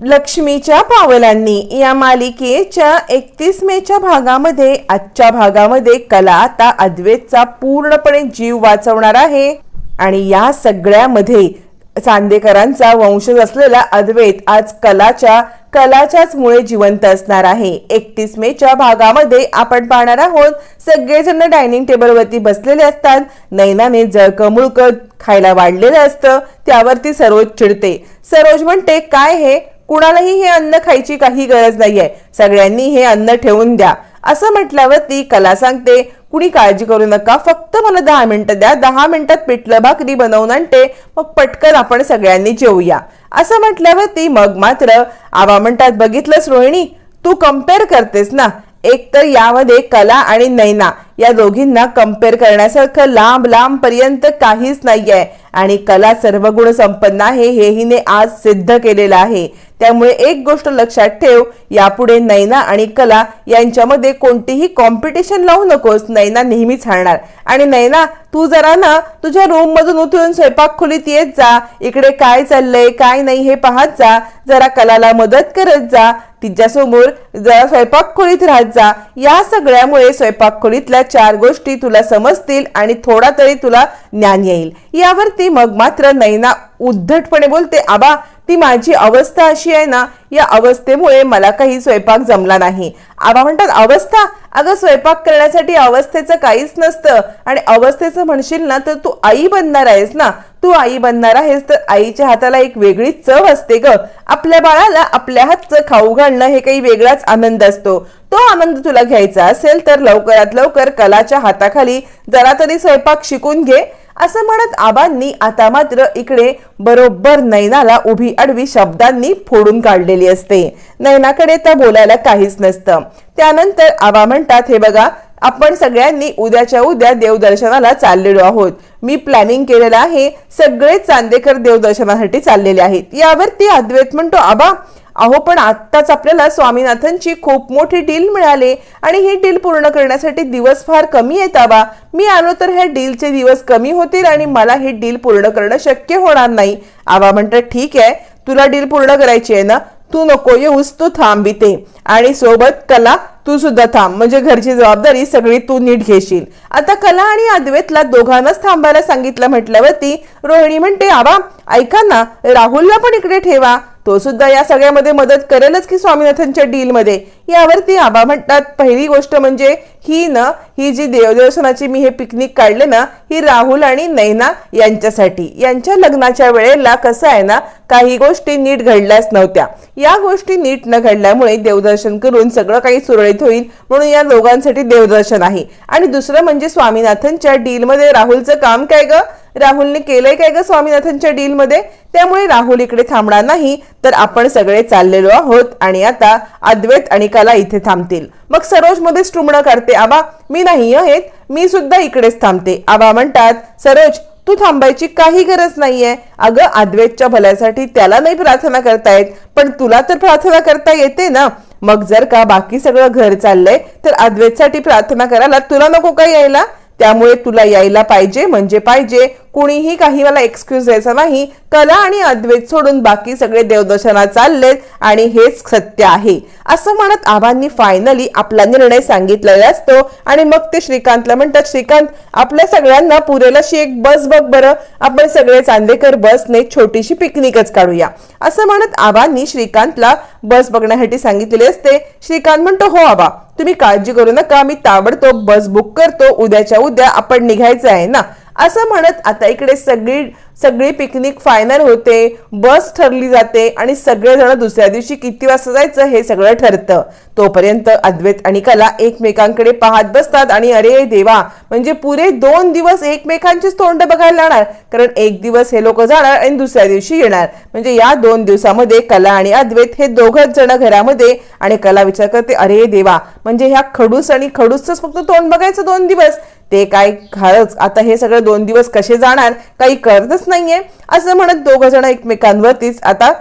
लक्ष्मीच्या पावलांनी या मालिकेच्या एकतीस मेच्या भागामध्ये आजच्या भागामध्ये कला आता अद्वेतचा पूर्णपणे जीव वाचवणार आहे. आणि या सगळ्यामध्ये चांदेकरांचा वंशज असलेला अद्वैत आज कलाच्या कलाच्याच मुळे जिवंत असणार आहे. एकतीस मेच्या भागामध्ये आपण पाहणार आहोत सगळेजण डायनिंग टेबलवरती बसलेले असतात. नैनाने जळक मुळक खायला वाढलेलं असतं. त्यावरती सरोज चिडते. सरोज म्हणते काय हे? कुणालाही हे अन्न खायची काही गरज नाहीये. सगळ्यांनी हे अन्न ठेवून द्या. असं म्हटल्यावर ती कला सांगते कुणी काळजी करू नका फक्त मला दहा मिनिटं द्या. दहा मिनिटात पिठलं भाकरी बनवून आणते. मग पटकन आपण सगळ्यांनी जेवूया. असं म्हटल्यावर ती मग मात्र आवा म्हणतात बघितलंस रोहिणी तू कंपेअर करतेस ना. एक तर यामध्ये कला आणि नैना या दोघींना कंपेअर करण्यासारखं लांब लांब पर्यंत काहीच नाहीये. आणि कला सर्व गुण संपन्न आहे हे हिने आज सिद्ध केलेलं आहे. त्यामुळे एक गोष्ट लक्षात ठेव यापुढे नैना आणि कला यांच्यामध्ये कोणतीही कॉम्पिटिशन लावू नकोस. नैना नेहमीच हारणार आणि नैना तू जरा ना तुझ्या रूम मधून उतरून स्वयंपाक खोलीत येत जा. इकडे काय चाललंय काय नाही हे पाहत जा. जरा कलाला मदत करत जा. तिच्यासमोर जरा स्वयंपाक खोलीत राहत जा. या सगळ्यामुळे स्वयंपाक खोलीतल्या चार गोष्टी तुला समजतील आणि थोडा तरी तुला ज्ञान येईल. यावरती मग मात्र नैना उद्धटपणे बोलते आबा ती माझी अवस्था अशी आहे ना या अवस्थेमुळे मला काही स्वयंपाक जमला नाही. आबा म्हणतात अवस्था? अगं स्वयंपाक करण्यासाठी अवस्थेचं काहीच नसतं. आणि अवस्थेचं म्हणशील ना तर तू आई बनणार आहेस ना. तू आई बनणार आहेस तर आईच्या हाताला एक वेगळी चव असते ग. आपल्या बाळाला आपल्या हातचं खाऊ घालणं हे काही वेगळाच आनंद असतो. तो आनंद तुला घ्यायचा असेल तर लवकरात लवकर कलाच्या हाताखाली जरा तरी स्वयंपाक शिकून घे. असं म्हणत आबांनी आता मात्र इकडे बरोबर नैनाला उभी आडवी शब्दांनी फोडून काढलेली असते. नैनाकडे तर बोलायला काहीच नसतं. त्यानंतर आबा म्हणतात हे बघा आपण सगळ्यांनी उद्याच्या उद्या देवदर्शनाला चाललेलो आहोत. मी प्लॅनिंग केलेलं आहे सगळे चांदेकर देवदर्शनासाठी चाललेले आहेत. यावरती अद्वैत म्हणतो आबा अहो पण आत्ताच आपल्याला स्वामीनाथनची खूप मोठी डील मिळाली आणि ही डील पूर्ण करण्यासाठी दिवस फार कमी आहेत आबा मी आलो तर ह्या डीलचे दिवस कमी होतील आणि मला ही डील पूर्ण करणं शक्य होणार नाही. आबा म्हणतात ठीक आहे तुला डील पूर्ण करायची आहे ना? तू नको येऊस तू थांबिते आणि सोबत कला तू सुद्धा थांब. म्हणजे घरची जबाबदारी सगळी तू नीट घेशील. आता कला आणि अद्वैतला दोघांनाच थांबायला सांगितलं म्हटल्यावरती रोहिणी म्हणते आबा ऐका ना राहुलला पण इकडे ठेवा. तो सुद्धा या सगळ्यामध्ये मदत करेलच की स्वामीनाथनच्या डीलमध्ये. यावरती आबा म्हणतात पहिली गोष्ट म्हणजे ही ना ही जी देवदर्शनाची मी हे पिकनिक काढले ना ही राहुल आणि नैना यांच्यासाठी. यांच्या लग्नाच्या वेळेला कसं आहे ना काही गोष्टी नीट घडल्याच नव्हत्या. या गोष्टी नीट न घडल्यामुळे देवदर्शन करून सगळं काही सुरळीत होईल म्हणून या दोघांसाठी देवदर्शन आहे. आणि दुसरं म्हणजे स्वामीनाथनच्या डीलमध्ये राहुलचं काम काय ग? राहुलने केलंय काय ग स्वामीनाथनच्या डीलमध्ये? त्यामुळे राहुल इकडे थांबणार नाही तर आपण सगळे चाललेलो आहोत आणि आता अद्वैत आणि कला इथे थांबतील. मग सरोज मध्येच टुमणं करते आबा. मी नाही आहेत मी सुद्धा इकडेच थांबते. आबा म्हणतात सरोज तू थांबायची काही गरज नाहीये. अगं अद्वैतच्या भल्यासाठी त्याला नाही प्रार्थना करता येत पण तुला तर प्रार्थना करता येते ना. मग जर का बाकी सगळं घर चाललंय तर अद्वैतसाठी प्रार्थना करायला तुला नको का यायला? त्यामुळे तुला यायला पाहिजे म्हणजे पाहिजे. कुणीही काही मला एक्सक्यूज द्यायचा नाही. कला आणि अद्वैत सोडून बाकी सगळे देवदर्शना चाललेत आणि हेच सत्य आहे. असं म्हणत आबांनी फायनली आपला निर्णय सांगितलेला असतो. आणि मग ते श्रीकांतला म्हणतात श्रीकांत आपल्या सगळ्यांना पुरेल अशी एक बस बघ बरं. आपण सगळे चांदेकर बसने छोटीशी पिकनिकच काढूया. असं म्हणत आबांनी श्रीकांतला बस बघण्यासाठी सांगितलेले असते. श्रीकांत म्हणतो हो आबा तुम्ही काळजी करू नका. मी ताबडतोब बस बुक करतो. उद्याच्या उद्या आपण निघायचं आहे ना? असं म्हणत आता इकडे सगळी सगळी पिकनिक फायनल होते बस ठरली जाते आणि सगळेजण दुसऱ्या दिवशी किती वाजता जायचं हे सगळं ठरतं. तोपर्यंत अद्वैत आणि कला एकमेकांकडे पाहत बसतात आणि अरे देवा म्हणजे पुरे दोन दिवस एकमेकांचीच तोंड बघायला जाणार कारण एक दिवस हे लोक जाणार आणि दुसऱ्या दिवशी येणार. म्हणजे या दोन दिवसामध्ये कला आणि अद्वैत हे दोघंच जण घरामध्ये आणि कला विचार करते अरे देवा म्हणजे ह्या खडूस आणि खडूसच फक्त तोंड बघायचं दोन दिवस. ते काय खरंच आता हे सगळे दोन दिवस कसे जाणार काही कळतच नाहीये. असं म्हणत दोघ जण एकमेकांवरतीच आता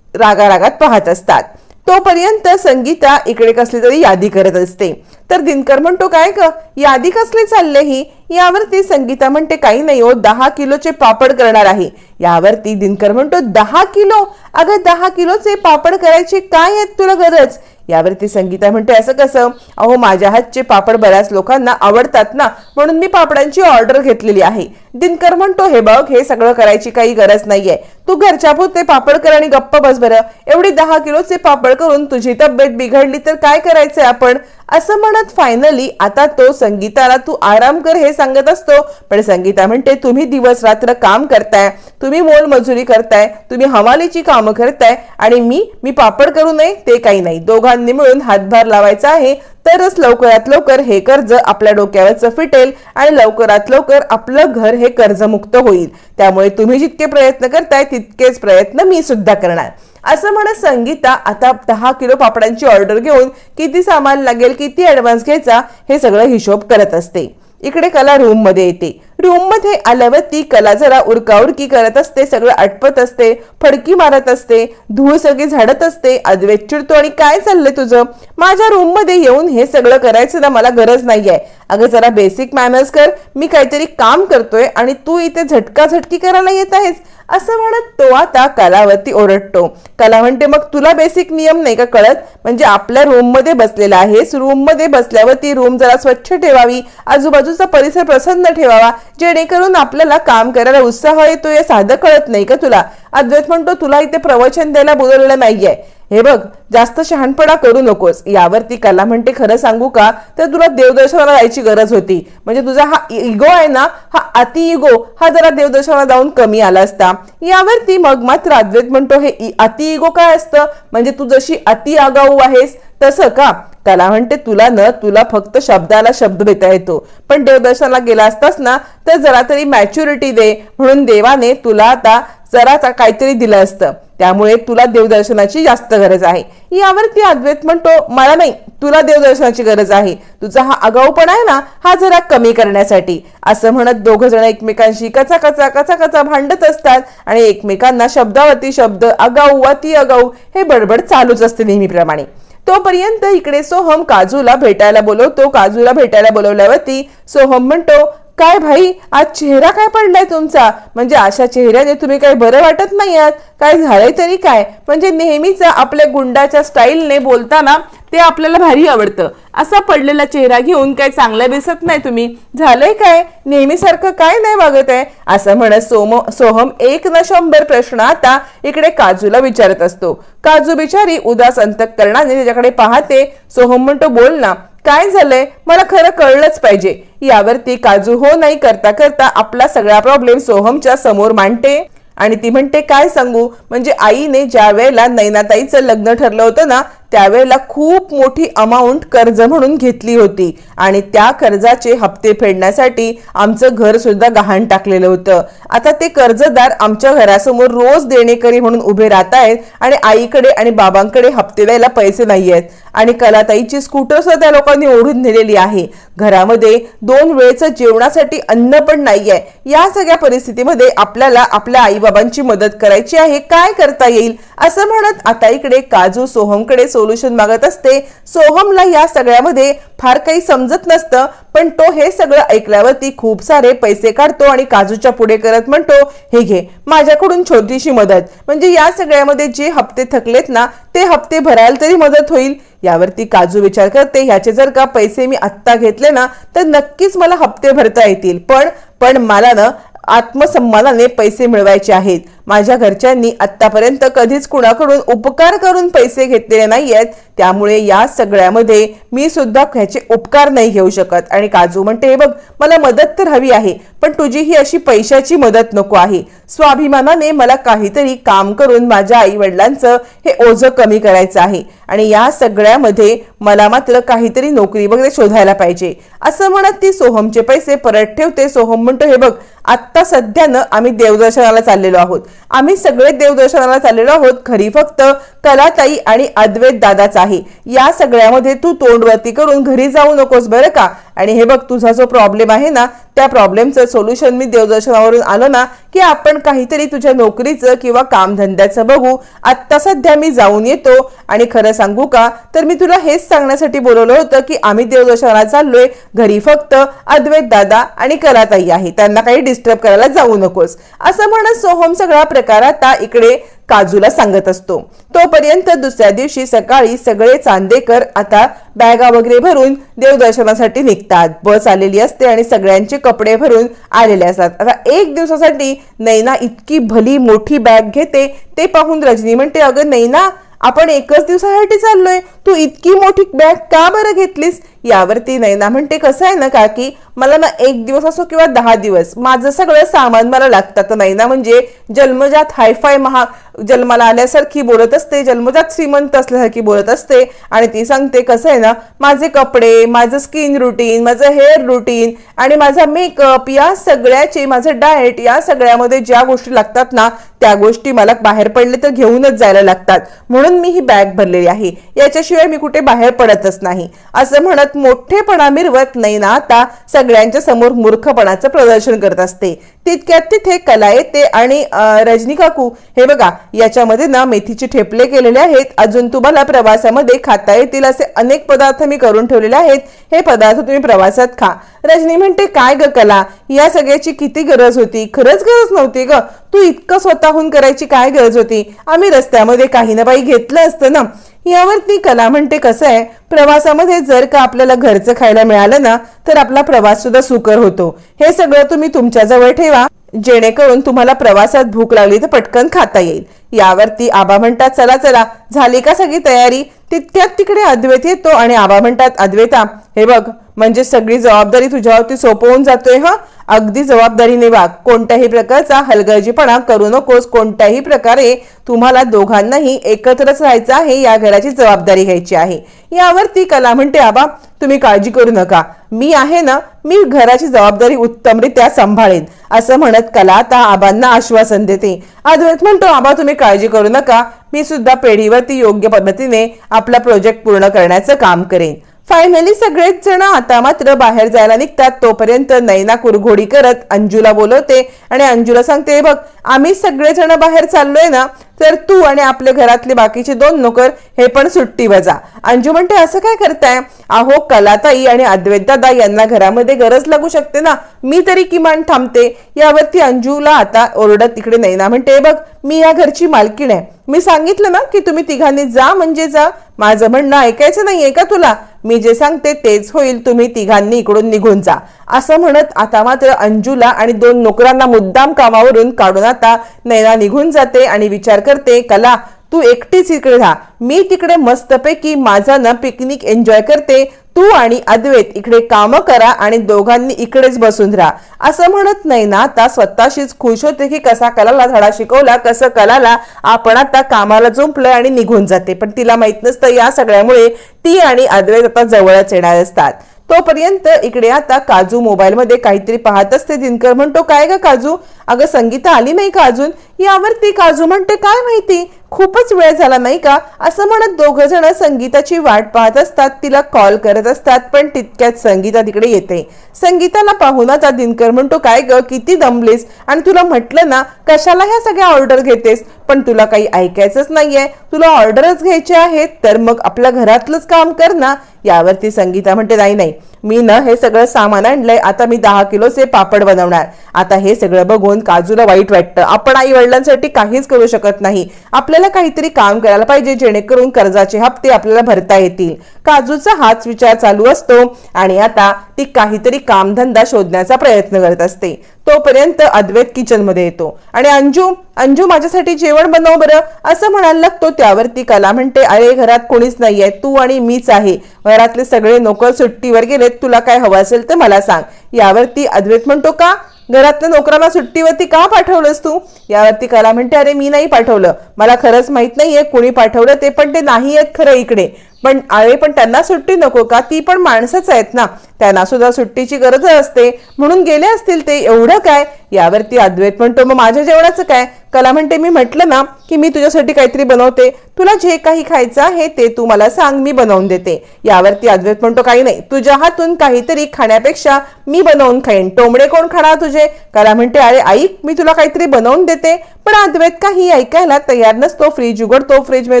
रागारागात पाहत असतात. तोपर्यंत संगीता इकडे कसली तरी यादी करत असते. तर दिनकर म्हणतो काय ग यादी कसली चालले ही? यावरती संगीता म्हणते काही नाही हो दहा किलोचे पापड करणार आहे. यावरती दिनकर म्हणतो दहा किलो? अगं दहा किलोचे पापड करायची काय आहेत तुला गरज? यावरती संगीता म्हणते असं कसं? अहो माझ्या हातचे पापड बऱ्याच लोकांना आवडतात ना? म्हणून मी पापडांची ऑर्डर घेतलेली आहे. दिनकर म्हणतो हे बघ हे सगळं करायची काही गरज नाहीये. तू घरच्या पुरते पापड कर आणि गप्प बस बरं. एवढी दहा किलोचे पापड करून तुझी तब्येत बिघडली तर काय करायचंय आपण? असं म्हणत फायनली आता तो संगीताला तू आराम कर हे सांगत असतो. पण संगीता म्हणते तुम्ही दिवस रात्र काम करताय. तुम्ही मोलमजुरी करताय. तुम्ही हवालीची कामं करताय. आणि मी मी पापड करू नये ते काही नाही. दोघांनी मिळून हातभार लावायचा आहे. तरच लवकरात लवकर हे कर्ज आपल्या डोक्यावर फिटेल आणि लवकरात लवकर आपलं घर हे कर्जमुक्त होईल. त्यामुळे तुम्ही जितके प्रयत्न करताय तितकेच प्रयत्न मी सुद्धा करणार. असं म्हणत संगीता आता दहा किलो पापडांची ऑर्डर घेऊन किती सामान लागेल किती ऍडव्हान्स घ्यायचा हे सगळं हिशोब करत असते. इकडे कला रूममध्ये येते. रूममध्ये आल्यावर ती कला जरा उरकाउरकी करत असते सगळं आटपत असते फडकी मारत असते धूळ सगळी झाडत असते अद्वैत चिडतो. आणि काय चाललंय तुझं? माझ्या रूममध्ये येऊन हे सगळं करायचं ना मला गरज नाहीये. अगं जरा बेसिक मॅनर्स कर. मी काहीतरी काम करतोय आणि तू इथे झटका झटकी करायला येत आहेस. असं म्हणत तो आता कलावरती ओरडतो. कला म्हणते मग तुला बेसिक नियम नाही का कळत? म्हणजे आपल्या रूममध्ये बसलेला आहेस. रूममध्ये बसल्यावर ती रूम जरा स्वच्छ ठेवावी. आजूबाजूचा परिसर प्रसन्न ठेवावा. जेणेकरून आपल्याला काम करायला उत्साह येतो हे साधं कळत नाही का तुला? अद्वैत म्हणतो तुला इथे प्रवचन द्यायला बोलवलेलं नाहीये. हे बघ जास्त शहाणपणा करू नकोस. यावरती कला म्हणते खरं सांगू का? तर तुला देवदर्शनाला जायची गरज होती. म्हणजे तुझा हा इगो आहे ना हा अति इगो हा जरा देवदर्शनाला जाऊन कमी आला असता. यावरती मग मात्र अद्वैत म्हणतो हे इ- अति इगो काय असतं? म्हणजे तू जशी अति आगाऊ आहेस तसं का? त्याला म्हणते तुला न तुला फक्त शब्दाला शब्द भेटा येतो. पण देवदर्शनाला गेला असतास ना तर जरा तरी मॅच्युरिटी दे. म्हणून देवाने तुला आता जरा काहीतरी दिलं असतं. त्यामुळे तुला देवदर्शनाची जास्त गरज आहे. यावरती अद्वैत म्हणतो मला नाही तुला देवदर्शनाची गरज आहे. तुझा हा आगाऊपणा आहे ना हा जरा कमी करण्यासाठी. असं म्हणत दोघ जण एकमेकांशी कचा कचा कचा कचा भांडत असतात आणि एकमेकांना शब्दावरती शब्द आगाऊ अति आगाऊ हे बडबड चालूच असते नेहमीप्रमाणे. तोपर्यंत इकडे सोहम काजूला भेटायला बोलवतो. काजूला भेटायला बोलवल्यावरती सोहम म्हणतो काय भाई? आज चेहरा काय पडलाय तुमचा? म्हणजे अशा चेहऱ्याने तुम्ही काही बरं वाटत नाही आहात? काय झालंय तरी काय? म्हणजे नेहमीच आपल्या गुंडाच्या स्टाईलने बोलताना ते आपल्याला भारी आवडतं. असा पडलेला चेहरा घेऊन काय चांगला दिसत नाही तुम्ही. झालंय काय? नेहमीसारखं काय नाही वागत आहे? असं म्हणत सोम सोहम एक न शंभर प्रश्न आता इकडे काजूला विचारत असतो. काजू बिचारी उदास अंतकरणाने त्याच्याकडे पाहते. सोहम म्हणतो बोल ना. काय झालंय मला खरं कळलंच पाहिजे. यावरती काजू हो नाही करता करता आपला सगळा प्रॉब्लेम सोहमच्या समोर मांडते. आणि ती म्हणते काय सांगू? म्हणजे आईने ज्या वेळेला नैनाताईचं लग्न ठरलं होतं ना त्यावेळेला खूप मोठी अमाऊंट कर्ज म्हणून घेतली होती. आणि त्या कर्जाचे हप्ते फेडण्यासाठी आमचं घर सुद्धा गहाण टाकलेलं होतं. आता ते कर्जदार आमच्या घरासमोर रोज देणेकरी म्हणून उभे राहत आहेत आणि आईकडे आणि बाबांकडे हप्ते द्यायला पैसे नाही आहेत आणि कलाताईची स्कूटर सुद्धा त्या लोकांनी ओढून नेलेली आहे. घरामध्ये दोन वेळचं जेवणासाठी अन्न पण नाहीये. या सगळ्या परिस्थितीमध्ये आपल्याला आपल्या आईबाबांची मदत करायची आहे. काय करता येईल? असं म्हणत आता इकडे काजू सोहमकडे सोल्युशन मागत असते. सोहमला या सगळ्यामध्ये फार काही समजत नसतं पण तो हे सगळं ऐकल्यावरती खूप सारे पैसे काढतो आणि काजूच्या पुढे करत म्हणतो हे घे माझ्याकडून छोटीशी मदत. म्हणजे या सगळ्यामध्ये जे हप्ते थकलेत ना ते हप्ते भरायला तरी मदत होईल. यावरती काजू विचार करते ह्याचे जर का पैसे मी आत्ता घेतले ना तर नक्कीच मला हप्ते भरता येतील. पण पण मला ना आत्मसन्मानाने पैसे मिळवायचे आहेत. माझ्या घरच्यांनी आतापर्यंत कधीच कुणाकडून उपकार करून पैसे घेतलेले नाही आहेत त्यामुळे या सगळ्यामध्ये मी सुद्धा ह्याचे उपकार नाही घेऊ शकत. आणि काजू म्हणते हे बघ मला मदत तर हवी आहे पण तुझी ही अशी पैशाची मदत नको आहे. स्वाभिमानाने मला काहीतरी काम करून माझ्या आई वडिलांचं हे ओझं कमी करायचं आहे. आणि या सगळ्यामध्ये मला मात्र काहीतरी नोकरी वगैरे शोधायला पाहिजे. असं म्हणत ती सोहमचे पैसे परत ठेवते. सोहम म्हणतो हे बघ आत्ता सध्यानं आम्ही देवदर्शनाला चाललेलो आहोत. आम्ही सगळे देवदर्शनाला चाललेलो आहोत खरी फक्त कलाताई आणि अद्वैत दादाच आहे. या सगळ्यामध्ये तू तोंडवरती करून घरी जाऊ नकोस बरं का? आणि हे बघ तुझा जो प्रॉब्लेम आहे ना त्या प्रॉब्लेमचं सोल्युशन मी देवदर्शनावरून आलं ना की आपण काहीतरी तुझ्या नोकरीचं किंवा कामधंद्याचं बघू. आत्ता सध्या मी जाऊन येतो आणि खरं सांगू का? तर मी तुला हेच सांगण्यासाठी बोलवलं होतं की आम्ही देवदर्शनाला चाललोय घरी फक्त अद्वैत दादा आणि कराताई आहे. त्यांना काही डिस्टर्ब करायला जाऊ नकोस. असं म्हणत सोहम सगळा प्रकार आता इकडे काजूला सांगत असतो. तोपर्यंत दुसऱ्या दिवशी सकाळी सगळे चांदेकर आता बॅगा वगैरे भरून देवदर्शनासाठी निघतात. बस आलेली असते आणि सगळ्यांचे कपडे भरून आलेले असतात. आता एक दिवसासाठी नैना इतकी भली मोठी बॅग घेते ते पाहून रजनी म्हणते अगं नैना आपण एकच दिवसासाठी चाललोय. तू इतकी मोठी बॅग का बरं घेतलीस? यावरती नैना म्हणते कसं आहे ना काकी मला ना एक दिवस असो किंवा दहा दिवस माझं सगळं सामान मला लागतं तर नैना म्हणजे जन्मजात हायफाय महा जन्माला आल्यासारखी बोलत असते जन्मजात श्रीमंत असल्यासारखी बोलत असते आणि ती सांगते कसं आहे ना माझे कपडे माझं स्किन रुटीन माझं हेअर रुटीन आणि माझा मेकअप या सगळ्याचे माझं डाएट या सगळ्यामध्ये ज्या गोष्टी लागतात ना त्या गोष्टी मला बाहेर पडले तर घेऊनच जायला लागतात. म्हणून मी ही बॅग भरलेली आहे. याच्याशिवाय मी कुठे बाहेर पडतच नाही. असं म्हणत मोठेपणा मिरवत नैना आता. सगळ्यांच्या समोर मूर्खपणाचं प्रदर्शन करत असते. तितक्यात तिथे कला येते आणि रजनी काकू हे बघा याच्यामध्ये ना मेथीचे ठेपले केलेले आहेत. अजून तुम्हाला प्रवासामध्ये खाता येतील असे अनेक पदार्थ मी करून ठेवलेले आहेत. हे पदार्थ तुम्ही प्रवासात खा. रजनी म्हणते काय ग कला? या सगळ्याची किती गरज होती. खरंच गरज नव्हती ग. तू इतकं स्वतःहून करायची काय गरज होती? आम्ही रस्त्यामध्ये काही ना बाई घेतलं असतं ना. यावरती कला म्हणते कसं आहे प्रवासामध्ये जर का आपल्याला घरचं खायला मिळालं ना तर आपला प्रवास सुद्धा सुकर होतो. हे सगळं तुम्ही तुमच्याजवळ ठेवा. जेणेकरून तुम्हाला प्रवासात भूक लागली तर पटकन खाता येईल. यावरती आबा म्हणतात चला चला. झाली का सगळी तयारी? तितक्यात तिकडे अद्वैत येतो आणि आबा म्हणतात अद्वैता हे बघ म्हणजे सगळी जबाबदारी तुझ्यावरती सोपवून जातोय हा? अगदी जबाबदारीने वाग. कोणत्याही प्रकारचा हलगर्जीपणा करू नकोस. कोणत्याही प्रकारे तुम्हाला दोघांनाही एकत्रच राहायचं आहे या घराची जबाबदारी घ्यायची आहे. यावरती कला म्हणते आबा तुम्ही काळजी करू नका. मी आहे ना मी घराची जबाबदारी उत्तमरित्या सांभाळेन. असं म्हणत कला आता आबांना आश्वासन देते. अद्वैत म्हणतो आबा तुम्ही काळजी करू नका. मी सुद्धा पेढीवरती योग्य पद्धतीने आपला प्रोजेक्ट पूर्ण करण्याचं काम करेन. फायनली सगळेच जण आता मात्र बाहेर जायला निघतात. तोपर्यंत नैना कुरघोडी करत अंजूला बोलवते आणि अंजूला सांगते बघ आम्ही सगळेजण बाहेर चाललोय ना तर तू आणि आपल्या घरातले बाकीचे दोन नोकर हे पण सुट्टी बजा. अंजू म्हणते असं काय करताय? अहो कलाताई आणि अद्वैतदादा यांना घरामध्ये गरज लागू शकते ना? मी तरी किमान थांबते. यावरती अंजूला आता ओरडत तिकडे नाही ना म्हणते बघ मी या घरची मालकीण आहे. मी सांगितलं ना की तुम्ही तिघांनी जा म्हणजे जा. माझं म्हणणं ऐकायचं नाहीये का तुला? मी जे सांगते तेच होईल. तुम्ही तिघांनी इकडून निघून जा. असं म्हणत आता मात्र अंजूला आणि दोन नोकरांना मुद्दाम कामावरून काढून आता नैना निघून जाते आणि विचार करते कला तू एकटीच इकडे राहा. मी तिकडे मस्तपैकी माझा ना पिकनिक एन्जॉय करते. तू आणि अद्वैत इकडे काम करा आणि दोघांनी इकडेच बसून राहा. असं म्हणत नाही ना आता स्वतःशीच खुश होते की कसा कलाला धडा शिकवला कसं कलाला आपण आता कामाला जुंपलं आणि निघून जाते. पण तिला माहीत नसतं या सगळ्यामुळे ती आणि अद्वैत आता जवळच येणार असतात. तोपर्यंत इकडे आता काजू मोबाईलमध्ये काहीतरी पाहत असते दिनकर. म्हणतो काय ग काजू? अगं संगीता आली नाही का अजून? यावरती काजू म्हणते काय माहिती? खूपच वेळ झाला नाही का? असं म्हणत दोघ जण संगीताची वाट पाहत असतात. तिला कॉल करत असतात पण तितक्यात संगीता तिकडे येते. संगीताला पाहून आता दिनकर म्हणतो काय ग किती दमलीस? आणि तुला म्हटलं ना कशाला ह्या सगळ्या ऑर्डर घेतेस? पण तुला काही ऐकायचंच नाहीये. तुला ऑर्डरच घ्यायचे आहेत तर मग आपल्या घरातलंच काम कर ना. यावरती संगीता म्हणते नाही नाही. मी ना हे सगळं सामान आणलंय. आता मी दहा किलोचे पापड बनवणार. आता हे सगळं बघून काजूला वाईट वाटतं. आपण आई वडिलांसाठी काहीच करू शकत नाही. आपल्याला काहीतरी काम करायला पाहिजे जेणेकरून कर्जाचे हप्ते आपल्याला भरता येतील. काजूचा हाच विचार चालू असतो आणि आता ती काहीतरी कामधंदा शोधण्याचा प्रयत्न करत असते. तोपर्यंत अद्वैत किचनमध्ये येतो. आणि अंजू अंजू माझ्यासाठी जेवण बनव बरं. असं म्हणायला लागतो त्यावरती कला म्हणते अरे घरात कोणीच नाहीये. तू आणि मीच आहे. घरातले सगळे नोकर सुट्टीवर गेलेत. तुला काय हवं असेल तर मला सांग. यावरती अद्वैत म्हणतो का? घरातल्या नोकरांना सुट्टीवरती का पाठवलंस तू? यावरती कला म्हणते अरे मी नाही पाठवलं. मला खरंच माहीत नाहीये कोणी पाठवलं ते पण ते नाही आहेत खरं इकडे. पण अरे पण त्यांना सुट्टी नको का? ती पण माणसंच आहेत ना. त्यांना सुद्धा सुट्टीची गरज असते. म्हणून गेले असतील ते. एवढं काय? यावरती अद्वैत म्हणतो. मग माझ्या जेवणाचं काय? कला म्हणते मी म्हटलं ना की मी तुझ्यासाठी काहीतरी बनवते. तुला जे काही खायचं आहे ते तू मला सांग मी बनवून देते. यावरती अद्वैत म्हणतो काही नाही. तुझ्या हातून काहीतरी खाण्यापेक्षा मी बनवून खाईन. टोमडे कोण खाणार तुझे? कला म्हणते अरे ऐक मी तुला काहीतरी बनवून देते. पण अद्वैत काही ऐकायला तयार नसतो. फ्रीज उघडतो. फ्रीजमध्ये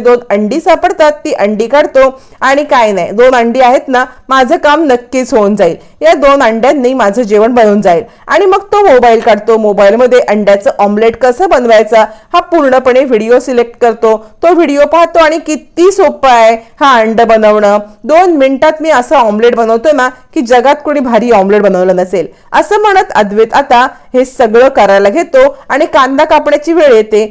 दोन अंडी सापडतात. ती अंडी काढतो. आणि काय नाही. दोन अंडी आहेत ना माझं काम नक्कीच होऊन जाईल. या दोन अंड्यांनी माझं जेवण बनवून जाईल. आणि मग तो मोबाईल काढतो. मोबाईलमध्ये अंड्याचं ऑमलेट कसं बनवायचा? हा पूर्णपणे व्हिडिओ सिलेक्ट करतो. तो व्हिडिओ पाहतो आणि किती सोपं आहे हा अंड बनवणं. दोन मिनिटात मी असं ऑमलेट बनवतो ना की जगात कोणी भारी ऑमलेट बनवलं नसेल. असं म्हणत अद्वैत आता हे सगळं करायला घेतो आणि कांदा कापण्याची वेळ येते.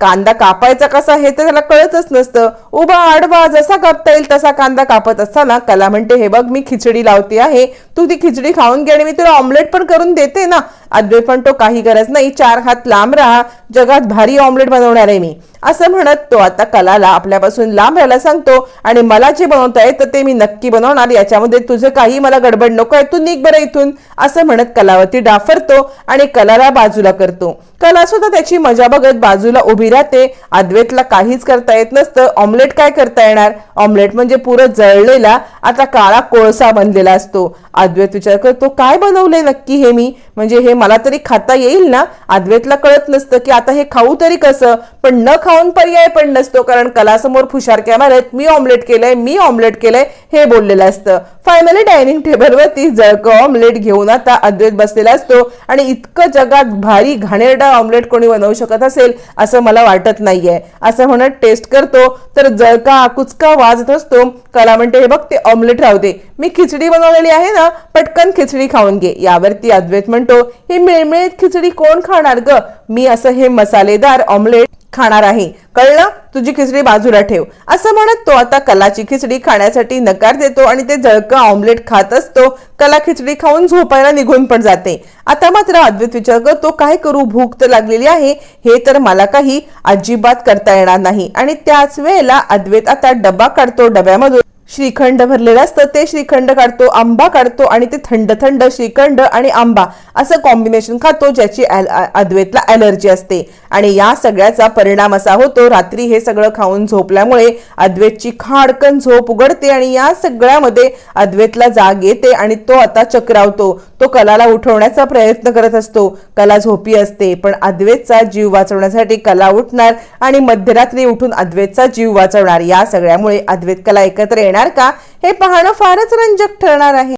कांदा कापायचा कसा हे तर त्याला कळतच नसतं. उभा आडवा जसा कापता येईल तसा कांदा कापत असताना कला म्हणते हे बघ मी खिचडी लावते आहे. तू ती खिचडी खाऊन घे आणि मी तुला ऑमलेट पण करून देते ना. अद्वैत तो काही गरज नाही. चार हात लांब राहा. जगात भारी ऑमलेट बनवणार आहे मी. असं म्हणत तो आता कलाला आपल्यापासून लांब राहायला सांगतो. आणि मला जे बनवता येतं ते मी नक्की बनवणार. याच्यामध्ये तुझं काही मला गडबड नको आहे तू निघ बरं इथून असं म्हणत कलावती डाफरतो आणि कलाला बाजूला करतो. कला सुद्धा त्याची मजा बघत बाजूला उभी राहते. अद्वैतला काहीच करता येत नसतं. ऑमलेट काय करता येणार? ऑमलेट म्हणजे पुरं जळलेला आता काळा कोळसा बनलेला असतो. अद्वैत विचार करतो काय बनवलंय नक्की हे मी? म्हणजे हे मला तरी खाता येईल ना? अद्वैतला कळत नसतं की आता हे खाऊ तरी कसं? पण न खाऊन पर्याय पण नसतो कारण कलासमोर फुशारक्या मारत मी ऑमलेट केलंय मी ऑमलेट केलंय हे बोललेलं असतं. फायनली डायनिंग टेबलवरती जळकं ऑमलेट घेऊन आता अद्वैत बसलेला असतो. आणि इतकं जगात भारी घाणेरडा ऑमलेट कोणी बनवू शकत असेल असं मला वाटत नाहीये. असं म्हणत टेस्ट करतो तर जळका कुचका वाजत असतो. कला म्हणते हे बघ ते ऑमलेट राहू दे. मी खिचडी बनवलेली आहे ना पटकन खिचडी खाऊन घे. यावरती अद्वैत म्हणतो ही मिळमिळीत खिचडी कोण खाणार ग? मी असं हे मसालेदार ऑमलेट खाणार आहे. कळलं? तुझी खिचडी बाजूला ठेव. असं म्हणत तो आता कलाची खिचडी खाण्यासाठी नकार देतो आणि ते जळकं ऑमलेट खात असतो. कला खिचडी खाऊन झोपायला निघून पण जाते. आता मात्र अद्वैत विचार करतो काय करू? भूक तर लागलेली आहे. हे तर मला काही अजिबात करता येणार नाही. आणि त्याच वेळेला अद्वैत आता डबा काढतो डब्यामधून. श्रीखंड भरलेलं असतं. ते श्रीखंड काढतो आंबा काढतो आणि ते थंड थंड श्रीखंड आणि आंबा असं कॉम्बिनेशन खातो ज्याची ॲल- अ- अद्वैतला ॲलर्जी असते. आणि या सगळ्याचा परिणाम असा होतो रात्री हे सगळं खाऊन झोपल्यामुळे अद्वैतची खाडकन झोप उघडते आणि या सगळ्यामध्ये अद्वैतला जाग येते आणि तो आता चक्रावतो. तो कलाला उठवण्याचा प्रयत्न करत असतो. कला झोपी असते पण अद्वैतचा जीव वाचवण्यासाठी कला उठणार आणि मध्यरात्री उठून अद्वैतचा जीव वाचवणार. या सगळ्यामुळे अद्वैत कला एकत्र येणार का? हे पाहणं फारच रंजक ठरणार आहे.